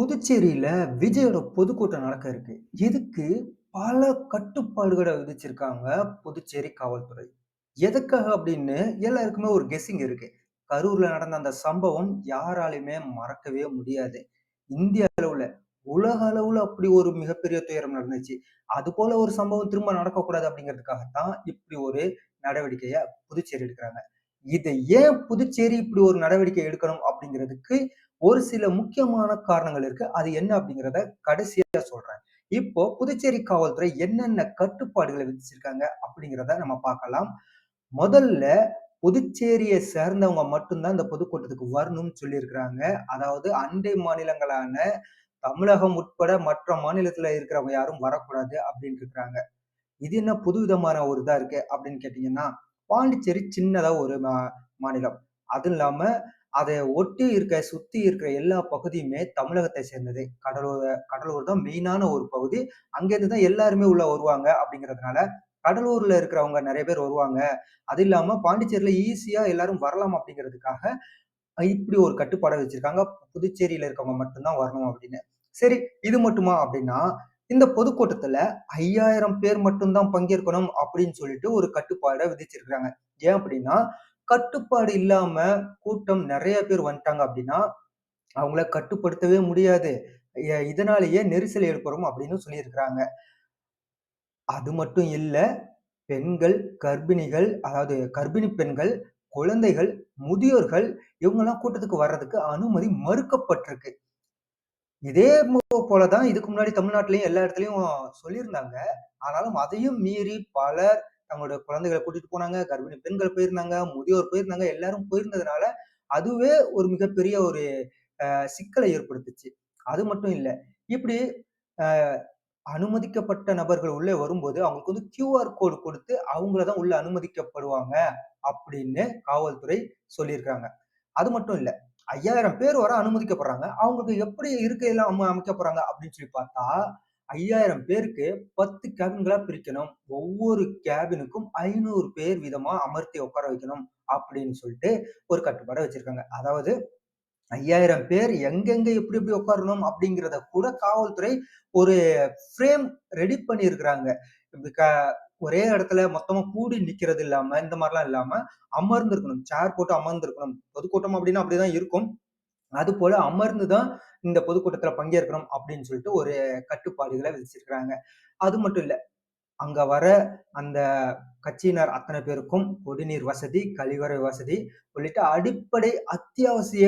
புதுச்சேரியில் விஜயோட பொதுக்கூட்டம் நடக்க இருக்கு. இதுக்கு பல கட்டுப்பாடுகளை விதிச்சிருக்காங்க புதுச்சேரி காவல்துறை. எதுக்காக அப்படின்னு எல்லாருக்குமே ஒரு கெஸ்ஸிங் இருக்கு. கரூர்ல நடந்த அந்த சம்பவம் யாராலையுமே மறக்கவே முடியாது. இந்திய அளவுல, உலக அளவுல அப்படி ஒரு மிகப்பெரிய துயரம் நடந்துச்சு. அது போல ஒரு சம்பவம் திரும்ப நடக்கக்கூடாது அப்படிங்கிறதுக்காக தான் இப்படி ஒரு நடவடிக்கையை புதுச்சேரி எடுக்கிறாங்க இதை ஏன் புதுச்சேரி இப்படி ஒரு நடவடிக்கை எடுக்கணும் அப்படிங்கிறதுக்கு ஒரு சில முக்கியமான காரணங்கள் இருக்கு. அது என்ன அப்படிங்கிறத கடைசியா சொல்றேன். இப்போ புதுச்சேரி காவல்துறை என்னென்ன கட்டுப்பாடுகளை விதிச்சிருக்காங்க அப்படிங்கிறத நம்ம பார்க்கலாம். முதல்ல புதுச்சேரியை சேர்ந்தவங்க மட்டும் தான் இந்த பொதுக்கூட்டத்துக்கு வரணும்னு சொல்லியிருக்கிறாங்க. அதாவது அண்டை மாநிலங்களான தமிழகம் உட்பட மற்ற மாநிலத்துல இருக்கிறவங்க யாரும் வரக்கூடாது அப்படின்னு இருக்கிறாங்க. இது என்ன புதுவிதமான ஒரு இதா இருக்கு அப்படின்னு கேட்டீங்கன்னா, பாண்டிச்சேரி சின்னதா ஒரு மா மாநிலம். அதுவும் இல்லாம அதை ஒட்டி இருக்க, சுத்தி இருக்கிற எல்லா பகுதியுமே தமிழகத்தை சேர்ந்தது. கடலூர் கடலூர் தான் மெயினான ஒரு பகுதி. அங்கேருந்து தான் எல்லாருமே உள்ள வருவாங்க அப்படிங்கிறதுனால, கடலூர்ல இருக்கிறவங்க நிறைய பேர் வருவாங்க. அது இல்லாம பாண்டிச்சேரியில ஈஸியா எல்லாரும் வரலாம் அப்படிங்கிறதுக்காக, இப்படி ஒரு கட்டுப்பாடை வச்சிருக்காங்க. புதுச்சேரியில இருக்கவங்க மட்டும்தான் வரணும் அப்படின்னு. சரி, இது மட்டுமா அப்படின்னா, இந்த பொதுக்கூட்டத்துல 5000 பேர் மட்டும்தான் பங்கேற்கணும் அப்படின்னு சொல்லிட்டு ஒரு கட்டுப்பாடை விதிச்சிருக்கிறாங்க ஏன் அப்படின்னா, கட்டுப்பாடு இல்லாம கூட்டம் நிறைய பேர் வந்துட்டாங்க அப்படின்னா, அவங்கள கட்டுப்படுத்தவே முடியாது. இதனாலேயே நெரிசல் ஏற்படும் அப்படின்னு சொல்லியிருக்கிறாங்க. அது மட்டும் இல்லை பெண்கள், கர்ப்பிணிகள் அதாவது கர்ப்பிணி பெண்கள், குழந்தைகள், முதியோர்கள் இவங்கெல்லாம் கூட்டத்துக்கு வர்றதுக்கு அனுமதி மறுக்கப்பட்டிருக்கு. இதே போல தான் இதுக்கு முன்னாடி தமிழ்நாட்டிலையும் எல்லா இடத்துலையும் சொல்லியிருந்தாங்க. ஆனாலும் அதையும் மீறி பலர் தங்களுடைய குழந்தைகளை கூட்டிட்டு போனாங்க. கர்ப்பிணி பெண்கள் போயிருந்தாங்க, முதியோர் போயிருந்தாங்க. எல்லாரும் போயிருந்ததுனால, அதுவே ஒரு மிகப்பெரிய ஒரு சிக்கலை ஏற்படுத்துச்சு. அது மட்டும் இல்லை இப்படி அனுமதிக்கப்பட்ட நபர்கள் உள்ளே வரும்போது, அவங்களுக்கு வந்து கியூஆர் கோடு கொடுத்து அவங்கள தான் உள்ள அனுமதிக்கப்படுவாங்க அப்படின்னு காவல்துறை சொல்லியிருக்காங்க. அது மட்டும் இல்லை 5000 பேர் வர அனுமதிக்கப்படுறாங்க. அவங்களுக்கு எப்படி இருக்கையெல்லாம் அம அமைக்க போறாங்க அப்படின்னு சொல்லி பார்த்தா, 5000 பேருக்கு 10 கேபின்களா பிரிக்கணும். ஒவ்வொரு கேபினுக்கும் ஐநூறு பேர் விதமா அமர்த்தி உட்கார வைக்கணும் அப்படின்னு சொல்லிட்டு ஒரு கட்டுப்பாடை வச்சிருக்காங்க. அதாவது 5000 பேர் எங்கெங்க எப்படி எப்படி உட்காரணும் அப்படிங்கிறத கூட காவல்துறை ஒரு ஃப்ரேம் ரெடி பண்ணியிருக்கிறாங்க. ஒரே இடத்துல மொத்தமா கூடி நிக்கிறது இல்லாம, இந்த மாதிரிலாம் இல்லாம அமர்ந்திருக்கணும். சேர் போட்டு அமர்ந்திருக்கணும். பொதுக்கூட்டம் அப்படின்னா அப்படிதான் இருக்கும். அதுபோல அமர்ந்து தான் இந்த பொதுக்கூட்டத்துல பங்கேற்கணும் அப்படின்னு சொல்லிட்டு ஒரு கட்டுப்பாடுகளை விதிச்சிருக்கிறாங்க. அது மட்டும் இல்ல. அங்க வர அந்த கட்சியினர் அத்தனை பேருக்கும் குடிநீர் வசதி, கழிவறை வசதி உள்ளிட்ட அடிப்படை அத்தியாவசிய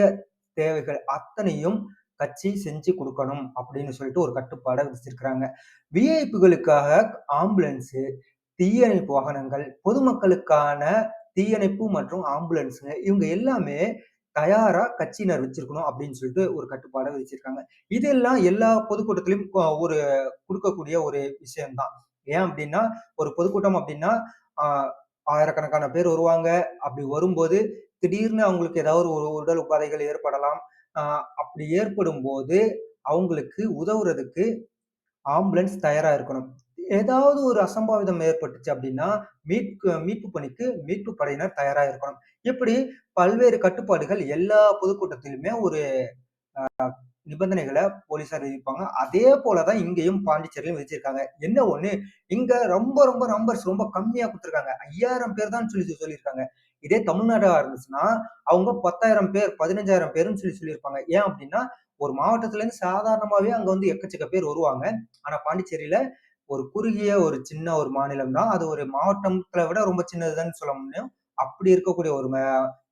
தேவைகள் அத்தனையும் கட்சி செஞ்சு கொடுக்கணும் அப்படின்னு சொல்லிட்டு ஒரு கட்டுப்பாடை விதிச்சிருக்கிறாங்க. விஐபிகளுக்காக ஆம்புலன்ஸு, தீயணைப்பு வாகனங்கள், பொதுமக்களுக்கான தீயணைப்பு மற்றும் ஆம்புலன்ஸுங்க இவங்க எல்லாமே தயாரா கட்சியினர் வச்சிருக்கணும் அப்படின்னு சொல்லிட்டு ஒரு கட்டுப்பாடை வச்சிருக்காங்க இதெல்லாம் எல்லா பொதுக்கூட்டத்திலும் ஒரு கொடுக்கக்கூடிய ஒரு விஷயம் தான். ஏன் அப்படின்னா, ஒரு பொதுக்கூட்டம் அப்படின்னா, ஆயிரக்கணக்கான பேர் வருவாங்க. அப்படி வரும்போது திடீர்னு அவங்களுக்கு ஏதாவது ஒரு உடல் உபாதைகள் ஏற்படலாம். அப்படி அப்படி ஏற்படும்போது அவங்களுக்கு உதவுறதுக்கு ஆம்புலன்ஸ் தயாரா இருக்கணும். ஏதாவது ஒரு அசம்பாவிதம் ஏற்பட்டுச்சு அப்படின்னா, மீட்பு மீட்பு பணிக்கு மீட்பு படையினர் தயாராக இருக்கணும். இப்படி பல்வேறு கட்டுப்பாடுகள் எல்லா பொதுக்கூட்டத்திலுமே ஒரு நிபந்தனைகளை போலீஸார் விதிப்பாங்க. அதே போல தான் இங்கேயும் பாண்டிச்சேரியிலும் விதிச்சிருக்காங்க. என்ன ஒண்ணு, இங்க ரொம்ப ரொம்ப நம்பர்ஸ் ரொம்ப கம்மியா கொடுத்துருக்காங்க ஐயாயிரம் பேர் தான் சொல்லி சொல்லியிருக்காங்க. இதே தமிழ்நாடா இருந்துச்சுன்னா, அவங்க 10,000 பேர், 15,000 பேருன்னு சொல்லி சொல்லியிருப்பாங்க. ஏன் அப்படின்னா, ஒரு மாவட்டத்திலேருந்து சாதாரணமாவே அங்க வந்து எக்கச்சக்க பேர் வருவாங்க. ஆனா பாண்டிச்சேரியில ஒரு குறுகிய ஒரு சின்ன ஒரு மாநிலம் தான். அது ஒரு மாவட்டத்துல விட ரொம்ப சின்னதுதான்னு சொல்ல முடியும். அப்படி இருக்கக்கூடிய ஒரு மா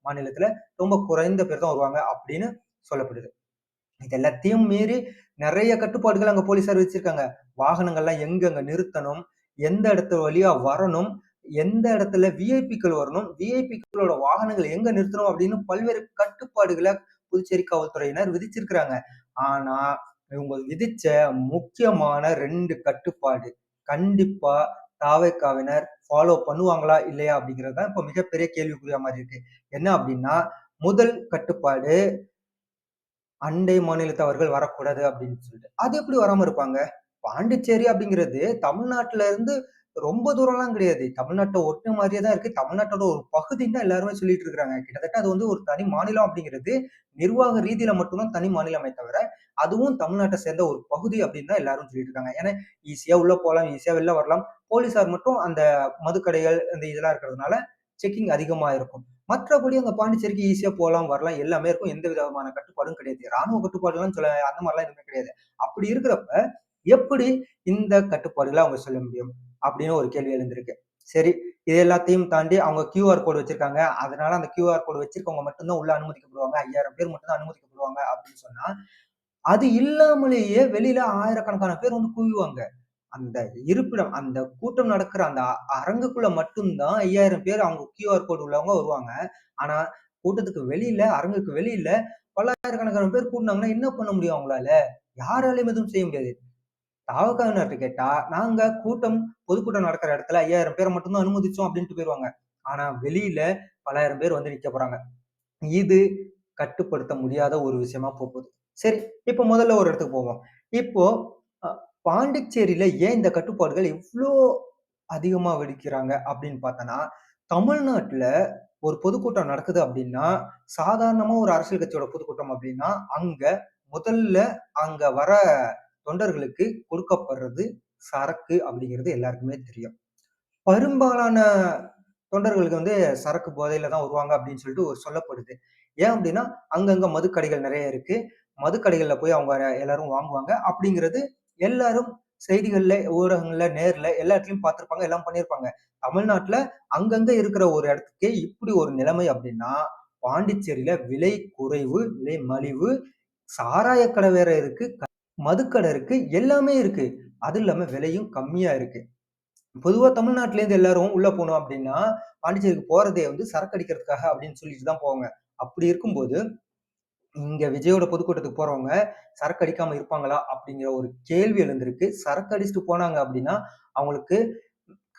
மாநிலத்தில ரொம்ப குறைந்த பேர் தான் வருவாங்க அப்படின்னு சொல்லப்படுது. இது எல்லாத்தையும் மீறி நெறைய கட்டுப்பாடுகள் அங்க போலீஸார் வச்சிருக்காங்க. வாகனங்கள்லாம் எங்கெங்க நிறுத்தணும், எந்த இடத்து வழியா வரணும், எந்த இடத்துல விஐபிக்கள் வரணும், விஐபிக்களோட வாகனங்கள் எங்க நிறுத்தணும் அப்படின்னு பல்வேறு கட்டுப்பாடுகள புதுச்சேரி காவல்துறையினர் விதிச்சிருக்கிறாங்க. ஆனா, இவங்க விதிச்ச முக்கியமான ரெண்டு கட்டுப்பாடு கண்டிப்பா தாவைக்காவினர் ஃபாலோ பண்ணுவாங்களா? இல்லையா? அப்படிங்கிறது தான் இப்போ மிகப்பெரிய கேள்விக்குரிய மாதிரி இருக்கு. என்ன அப்படின்னா, முதல் கட்டுப்பாடு அண்டை மாநிலத்தவர்கள் வரக்கூடாது அப்படின்னு சொல்லிட்டு. அது எப்படி வராம இருப்பாங்க? பாண்டிச்சேரி அப்படிங்கிறது தமிழ்நாட்டுல இருந்து ரொம்ப தூரம்லாம் கிடையாது. தமிழ்நாட்டை ஒட்டு மாதிரியே தான் இருக்கு. தமிழ்நாட்டோட ஒரு பகுதின்னு தான் எல்லாருமே சொல்லிட்டு இருக்கிறாங்க. கிட்டத்தட்ட அது வந்து ஒரு தனி மாநிலம் அப்படிங்கிறது நிர்வாக ரீதியில மட்டும்தான் தனி மாநிலமே தவிர, அதுவும் தமிழ்நாட்டை சேர்ந்த ஒரு பகுதி அப்படின்னு தான் எல்லாரும் சொல்லிட்டு இருக்காங்க. ஏன்னா, ஈஸியா உள்ள போகலாம் ஈஸியா வெளில வரலாம். போலீஸார் மட்டும் அந்த மதுக்கடைகள், அந்த இதெல்லாம் இருக்கிறதுனால செக்கிங் அதிகமா இருக்கும். மற்றபடி அங்க பாண்டிச்சேரிக்கு ஈஸியா போகலாம் வரலாம். எல்லாமே இருக்கும். எந்த விதமான கட்டுப்பாடும் கிடையாது. ராணுவ கட்டுப்பாடுலாம் சொல்ல அந்த மாதிரிலாம் எதுவுமே கிடையாது. அப்படி இருக்கிறப்ப, எப்படி இந்த கட்டுப்பாடுகளை அவங்க சொல்ல முடியும்? அப்படின்னு ஒரு கேள்வி எழுந்திருக்கு. சரி, இது எல்லாத்தையும் தாண்டி அவங்க கியூஆர் கோடு வச்சிருக்காங்க. அதனால அந்த கியூஆர் கோடு வச்சிருக்கவங்க மட்டும்தான் உள்ள அனுமதிக்கப்படுவாங்க. 5000 பேர் மட்டும் தான் அனுமதிக்கப்படுவாங்க அப்படின்னு சொன்னா, அது இல்லாமலேயே வெளியில ஆயிரக்கணக்கான பேர் வந்து குவிவாங்க. அந்த இருப்பிடம், அந்த கூட்டம் நடக்கிற அந்த அ அரங்குக்குள்ள மட்டும்தான் ஐயாயிரம் பேர் அவங்க கியூஆர் கோடு உள்ளவங்க வருவாங்க. ஆனா, கூட்டத்துக்கு வெளியில, அரங்குக்கு வெளியில பல்லாயிரக்கணக்கான பேர் கூட்டினாங்கன்னா என்ன பண்ண முடியும் அவங்களால? யாராலையும் எதுவும் செய்ய முடியாது. தாவகாவினர்ட்ட கேட்டா, நாங்க கூட்டம் பொதுக்கூட்டம் நடக்கிற இடத்துல ஐயாயிரம் பேரை மட்டும்தான் அனுமதிச்சோம் அப்படின்ட்டு போயிருவாங்க. ஆனா வெளியில பலாயிரம் பேர் வந்து நிக்க போறாங்க. இது கட்டுப்படுத்த முடியாத ஒரு விஷயமா போகுது சரி, இப்ப முதல்ல ஒரு இடத்துக்கு போவோம். இப்போ பாண்டிச்சேரியில ஏன் இந்த கட்டுப்பாடுகள் இவ்வளோ அதிகமா வெடிக்கிறாங்க அப்படின்னு பார்த்தோன்னா, தமிழ்நாட்டுல ஒரு பொதுக்கூட்டம் நடக்குது அப்படின்னா சாதாரணமா ஒரு அரசியல் கட்சியோட பொதுக்கூட்டம் அப்படின்னா அங்க முதல்ல அங்க வர தொண்டர்களுக்கு கொடுக்கப்படுறது சரக்கு அப்படிங்கிறது எல்லாருக்குமே தெரியும். பெரும்பாலான தொண்டர்களுக்கு வந்து சரக்கு போதையில தான் வருவாங்க அப்படின்னு சொல்லிட்டு ஒரு சொல்லப்படுது. ஏன் அப்படின்னா, அங்கங்க மதுக்கடைகள் நிறைய இருக்கு. மதுக்கடைகள்ல போய் அவங்க எல்லாரும் வாங்குவாங்க. அப்படிங்கிறது எல்லாரும் செய்திகள்ல, ஊடகங்கள்ல, நேர்ல எல்லா இடத்துலயும் பார்த்திருப்பாங்க. எல்லாம் பண்ணியிருப்பாங்க. தமிழ்நாட்டுல அங்கங்க இருக்கிற ஒரு இடத்துக்கே இப்படி ஒரு நிலைமை அப்படின்னா, பாண்டிச்சேரியில விலை குறைவு, விலை மலிவு, சாராய கடை வேற இருக்கு. மதுக்கடை இருக்கு. எல்லாமே இருக்கு. அது இல்லாம விலையும் கம்மியா இருக்கு. பொதுவா தமிழ்நாட்டிலேருந்து எல்லாரும் உள்ள போனோம் அப்படின்னா பாண்டிச்சேரிக்கு போறதே வந்து சரக்கு அடிக்கிறதுக்காக அப்படின்னு சொல்லிட்டு தான் போவாங்க. அப்படி இருக்கும்போது, இங்க விஜயோட பொதுக்கூட்டத்துக்கு போறவங்க சரக்கு அடிக்காம இருப்பாங்களா? அப்படிங்கிற ஒரு கேள்வி எழுந்திருக்கு. சரக்கு அடிச்சுட்டு போனாங்க அப்படின்னா அவங்களுக்கு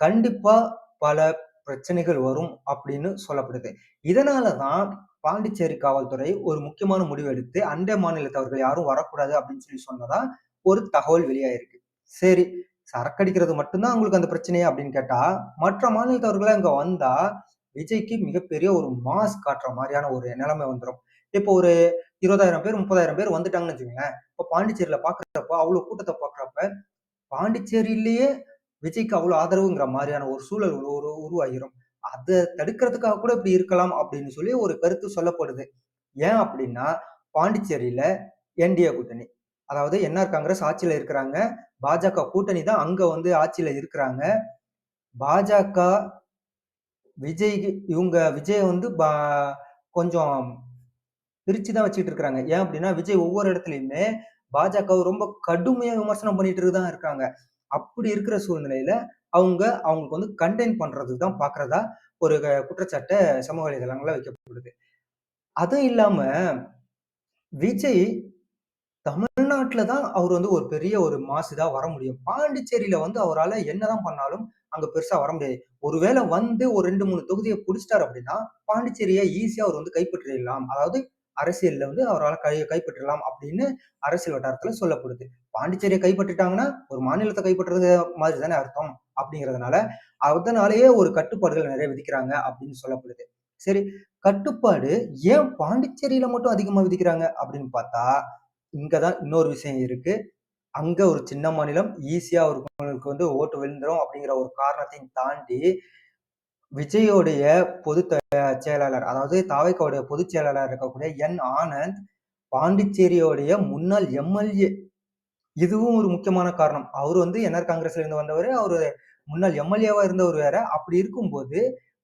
கண்டிப்பா பல பிரச்சனைகள் வரும் அப்படின்னு சொல்லப்படுது. இதனால தான் பாண்டிச்சேரி காவல்துறை ஒரு முக்கியமான முடிவு எடுத்து, அண்டை மாநிலத்தவர்கள் யாரும் வரக்கூடாது அப்படின்னு சொல்லி சொன்னதா ஒரு தகவல் வெளியாயிருக்கு. சரி, சரக்கடிக்கிறது மட்டும்தான் உங்களுக்கு அந்த பிரச்சனையா அப்படின்னு கேட்டா, மற்ற மாநிலத்தவர்களா அங்க வந்தா, விஜய்க்கு மிகப்பெரிய ஒரு மாஸ் காட்டுற மாதிரியான ஒரு நிலைமை வந்துடும் இப்போ ஒரு 20,000 பேர், 30,000 பேர் வந்துட்டாங்கன்னு வச்சுக்கோங்களேன் இப்போ பாண்டிச்சேரியில பாக்குறப்ப அவ்வளோ கூட்டத்தை பாக்குறப்ப பாண்டிச்சேரியிலேயே விஜய்க்கு அவ்வளோ ஆதரவுங்கிற மாதிரியான ஒரு சூழல் ஒரு உருவாகிரும். அதை தடுக்கிறதுக்காக கூட இப்படி இருக்கலாம் அப்படின்னு சொல்லி ஒரு கருத்து சொல்லப்படுது. ஏன் அப்படின்னா, பாண்டிச்சேரியில என்டிஏ கூட்டணி. அதாவது என்ஆர் காங்கிரஸ் ஆட்சியில இருக்கிறாங்க. பாஜக கூட்டணி தான் அங்க வந்து ஆட்சியில இருக்கிறாங்க. பாஜக, விஜய் இவங்க விஜய் வந்து பா கொஞ்சம் பிரிச்சு தான் வச்சுட்டு இருக்கிறாங்க. ஏன் அப்படின்னா, விஜய் ஒவ்வொரு இடத்துலையுமே பாஜக ரொம்ப கடுமையா விமர்சனம் பண்ணிட்டு தான் இருக்காங்க. அப்படி இருக்கிற சூழ்நிலையில, அவங்க அவங்களுக்கு வந்து கண்டெயின் பண்றதுக்கு தான் பாக்குறதா ஒரு குற்றச்சாட்டை சமூக வலைதளங்கள்ல வைக்கப்படுது. அதுவும் இல்லாம விஜய் தமிழ்நாட்டுல தான் அவர் வந்து ஒரு பெரிய ஒரு மாஸ் இதா வர முடியும். பாண்டிச்சேரியில வந்து அவரால என்னதான் பண்ணாலும் அங்க பெருசா வர முடியாது. ஒருவேளை வந்து ஒரு ரெண்டு மூணு தொகுதியை பிடிச்சிட்டாரு அப்படின்னா, பாண்டிச்சேரியை ஈஸியா அவர் வந்து கைப்பற்றிடலாம். அதாவது அரசியல்ல வந்து அவரால கை கைப்பற்றலாம் அப்படின்னு அரசியல் வட்டாரத்துல சொல்லப்படுது. பாண்டிச்சேரியை கைப்பற்றிட்டாங்கன்னா, ஒரு மாநிலத்தை கைப்பற்றுறது மாதிரி தானே அர்த்தம். அப்படிங்கிறதுனால, அதனாலேயே ஒரு கட்டுப்பாடுகள் நிறைய விதிக்கிறாங்க அப்படின்னு சொல்லப்படுது. சரி, கட்டுப்பாடு ஏன் பாண்டிச்சேரியில மட்டும் அதிகமா விதிக்கிறாங்க அப்படின்னு பார்த்தா, இங்கதான் இன்னொரு விஷயம் இருக்கு. அங்க ஒரு சின்ன மாநிலம். ஈஸியா அவருக்கு வந்து ஓட்டு விழுந்துரும் அப்படிங்கிற ஒரு காரணத்தையும் தாண்டி, விஜயோடைய பொது செயலாளர், அதாவது தாவைக்காவுடைய பொதுச் செயலாளர் இருக்கக்கூடிய என். ஆனந்த், பாண்டிச்சேரியோடைய முன்னாள் எம்.எல்.ஏ. இதுவும் ஒரு முக்கியமான காரணம். அவர் வந்து என்ஆர் காங்கிரஸ்ல இருந்து வந்தவர் அவரு முன்னாள் எம்.எல்.ஏவா இருந்தவர் வேற. அப்படி இருக்கும்போது,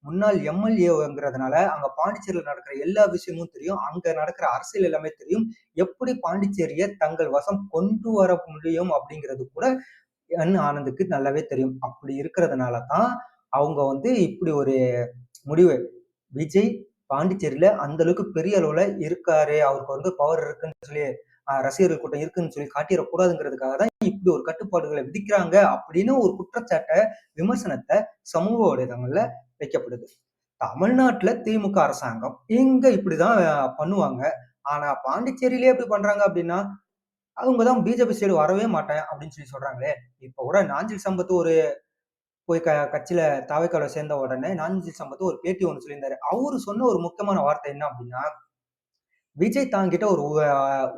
முன்னாள் எம்.எல்.ஏங்கிறதுனால, அங்க பாண்டிச்சேரியில நடக்கிற எல்லா விஷயமும் தெரியும். அங்க நடக்கிற அரசியல் எல்லாமே தெரியும். எப்படி பாண்டிச்சேரியை தங்கள் வசம் கொண்டு வர முடியும் அப்படிங்கிறது கூட என். ஆனந்துக்கு நல்லாவே தெரியும். அப்படி இருக்கிறதுனால தான், அவங்க வந்து இப்படி ஒரு முடிவு விஜய் பாண்டிச்சேரியில அந்த அளவுக்கு பெரிய அளவுல இருக்காரு. அவருக்கு வந்து பவர் இருக்குன்னு சொல்லி ரசிகர்கள் கூட்டம் இருக்குன்னு சொல்லி காட்டிடக்கூடாதுங்கிறதுக்காக தான் இப்படி ஒரு கட்டுப்பாடுகளை விதிக்கிறாங்க அப்படின்னு ஒரு குற்றச்சாட்டை விமர்சனத்தை சமூக வலைதளங்கள்ல வைக்கப்படுது. தமிழ்நாட்டுல திமுக அரசாங்கம் இங்க இப்படிதான் பண்ணுவாங்க. ஆனா பாண்டிச்சேரியிலே இப்படி பண்றாங்க அப்படின்னா, அவங்க தான் பிஜேபி சைடு வரவே மாட்டேன் அப்படின்னு சொல்லி சொல்றாங்களே. இப்ப கூட நாஞ்சில் சம்பத்து ஒரு போய் க கட்சியில தாவைக்கால சேர்ந்த உடனே நாஞ்சில் சம்பத்து ஒரு பேட்டி ஒன்று சொல்லியிருந்தாரு. அவரு சொன்ன ஒரு முக்கியமான வார்த்தை என்ன அப்படின்னா விஜய் தாங்கிட்ட ஒரு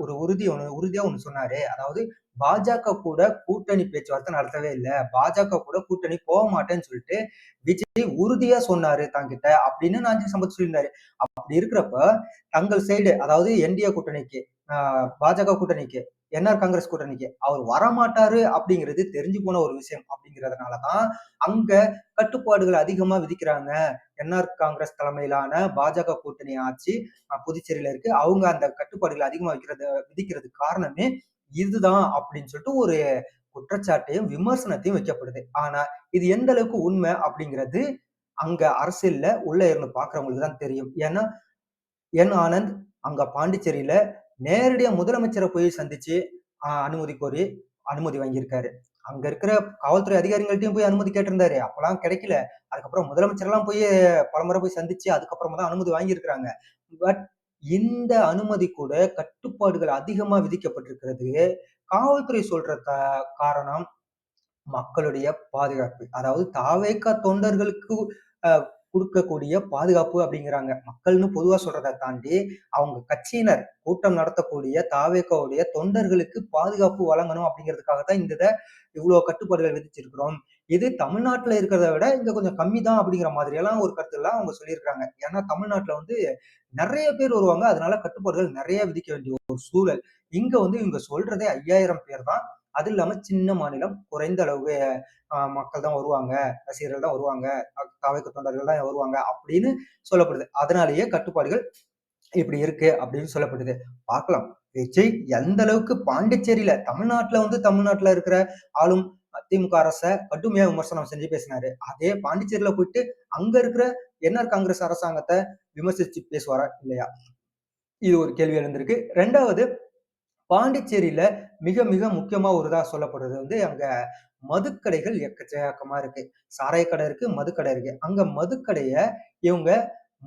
ஒரு உறுதி ஒன்று உறுதியா ஒன்று சொன்னாரு. அதாவது பாஜக கூட கூட்டணி பேச்சுவார்த்தை நடத்தவே இல்லை பாஜக கூட கூட்டணி போக மாட்டேன்னு சொல்லிட்டு விஜய் உறுதியா சொன்னாரு தாங்கிட்ட அப்படின்னு நான் சம்பத் சொல்லியிருந்தாரு. அப்படி இருக்கிறப்ப தங்கள் சைடு அதாவது என்டிஏ கூட்டணிக்கு, பாஜக கூட்டணிக்கு, என்ஆர் காங்கிரஸ் கூட்டணிக்கு அவர் வரமாட்டாரு அப்படிங்கிறது தெரிஞ்சு போன ஒரு விஷயம் அப்படிங்கிறதுனால தான் அங்க கட்டுப்பாடுகள் அதிகமா விதிக்கிறாங்க. என்ஆர் காங்கிரஸ் தலைமையிலான பாஜக கூட்டணி ஆட்சி புதுச்சேரியில இருக்கு. அவங்க அந்த கட்டுப்பாடுகள் அதிகமா வைக்கிறது விதிக்கிறதுக்கு காரணமே இதுதான் அப்படின்னு சொல்லிட்டு ஒரு குற்றச்சாட்டையும், விமர்சனத்தையும் வைக்கப்படுது. ஆனா இது எந்த அளவுக்கு உண்மை அப்படிங்கிறது அங்க அரசியல்ல உள்ள இருந்து பாக்குறவங்களுக்கு தான் தெரியும். ஏன்னா, என் ஆனந்த் அங்க பாண்டிச்சேரியில நேரடியாக முதலமைச்சரை போய் சந்திச்சு அனுமதி கோரி அனுமதி வாங்கியிருக்காரு. அங்க இருக்கிற காவல்துறை அதிகாரிகள்ட்டையும் போய் அனுமதி கேட்டிருந்தாரு. அப்பெல்லாம் கிடைக்கல. அதுக்கப்புறம் முதலமைச்சர்லாம் போய் பலமுறை போய் சந்திச்சு அதுக்கப்புறமா தான் அனுமதி வாங்கியிருக்கிறாங்க. பட் இந்த அனுமதி கூட கட்டுப்பாடுகள் அதிகமா விதிக்கப்பட்டிருக்கிறது. காவல்துறை சொல்ற க காரணம் மக்களுடைய பாதுகாப்பு. அதாவது தாவேக்கா தொண்டர்களுக்கு கொடுக்கக்கூடிய பாதுகாப்பு அப்படிங்கிறாங்க. மக்கள்னு பொதுவா சொல்றதை தாண்டி, அவங்க கட்சியினர் கூட்டம் நடத்தக்கூடிய தாவேக்காவுடைய தொண்டர்களுக்கு பாதுகாப்பு வழங்கணும் அப்படிங்கிறதுக்காக தான் இந்த இதை இவ்வளோ கட்டுப்பாடுகள் விதிச்சிருக்கிறோம். இது தமிழ்நாட்டுல இருக்கிறத விட இங்க கொஞ்சம் கம்மி தான் அப்படிங்கிற மாதிரியெல்லாம் ஒரு கருத்துலாம் அவங்க சொல்லியிருக்காங்க. ஏன்னா தமிழ்நாட்டுல வந்து நிறைய பேர் வருவாங்க. அதனால கட்டுப்பாடுகள் நிறைய விதிக்க வேண்டிய ஒரு சூழல். இங்க வந்து இவங்க சொல்றதே 5000 பேர் தான். அது இல்லாம சின்ன மாநிலம். குறைந்த அளவு மக்கள் தான் வருவாங்க. ரசிகர்கள் தான் வருவாங்க. அ தொண்டர்கள் தான் வருவாங்க அப்படின்னு சொல்லப்படுது. அதனாலேயே கட்டுப்பாடுகள் இப்படி இருக்கு அப்படின்னு சொல்லப்படுது. பார்க்கலாம். விஜய் எந்த அளவுக்கு பாண்டிச்சேரியில தமிழ்நாட்டுல வந்து தமிழ்நாட்டுல இருக்கிற ஆளும் திமுக அரசை கடுமையா விமர்சனம் செஞ்சு பேசினாரு. அதே பாண்டிச்சேரியில போயிட்டு அங்க இருக்கிற என்ஆர் காங்கிரஸ் அரசாங்கத்தை விமர்சிச்சு பேசுவாரா? இல்லையா? இது ஒரு கேள்வி எழுந்திருக்கு. ரெண்டாவது பாண்டிச்சேரியில மிக, மிக முக்கியமா ஒரு இதா சொல்லப்படுறது வந்து அங்க மதுக்கடைகள் எக்கச்சக்கமா இருக்கு. சாராய கடை இருக்கு, மதுக்கடை இருக்கு. அங்க மதுக்கடைய இவங்க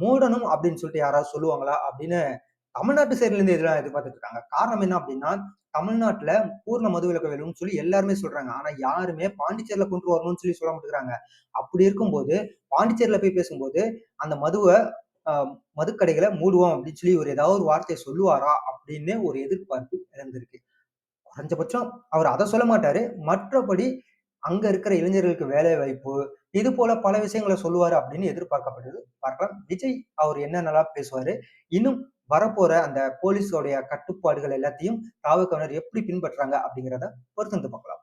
மூடணும் அப்படின்னு சொல்லிட்டு யாராவது சொல்லுவாங்களா? அப்படின்னு தமிழ்நாட்டு சைட்ல இருந்து இதெல்லாம் எதிர்பார்த்துட்டு இருக்காங்க. காரணம் என்ன அப்படின்னா, தமிழ்நாட்டுல பூர்ண மதுவிலக்கு வேணும்னு சொல்லி எல்லாருமே சொல்றாங்க. ஆனா யாருமே பாண்டிச்சேரியில கொண்டு வரணும்னு சொல்லி சொல்ல மாட்டேங்கிறாங்க. அப்படி இருக்கும்போது, பாண்டிச்சேரியில போய் பேசும்போது, அந்த மதுவை மதுக்கடைகளை மூடுவோம் அப்படின்னு சொல்லி ஒரு ஏதாவது ஒரு வார்த்தையை சொல்லுவாரா? அப்படின்னு ஒரு எதிர்பார்ப்பு இருந்திருக்கு குறைஞ்சபட்சம் அவர் அதை சொல்ல மாட்டாரு. மற்றபடி அங்க இருக்கிற இளைஞர்களுக்கு வேலை வாய்ப்பு, இது போல பல விஷயங்கள சொல்லுவாரு அப்படின்னு எதிர்பார்க்கப்படுது. பார்க்கலாம். விஜய் அவர் என்னென்னலாம் பேசுவாரு? இன்னும் வரப்போற அந்த போலீஸோடைய கட்டுப்பாடுகள் எல்லாத்தையும் தாவேக்காவினர் எப்படி பின்பற்றாங்க அப்படிங்கிறத பொறுத்திருந்து பார்க்கலாம்.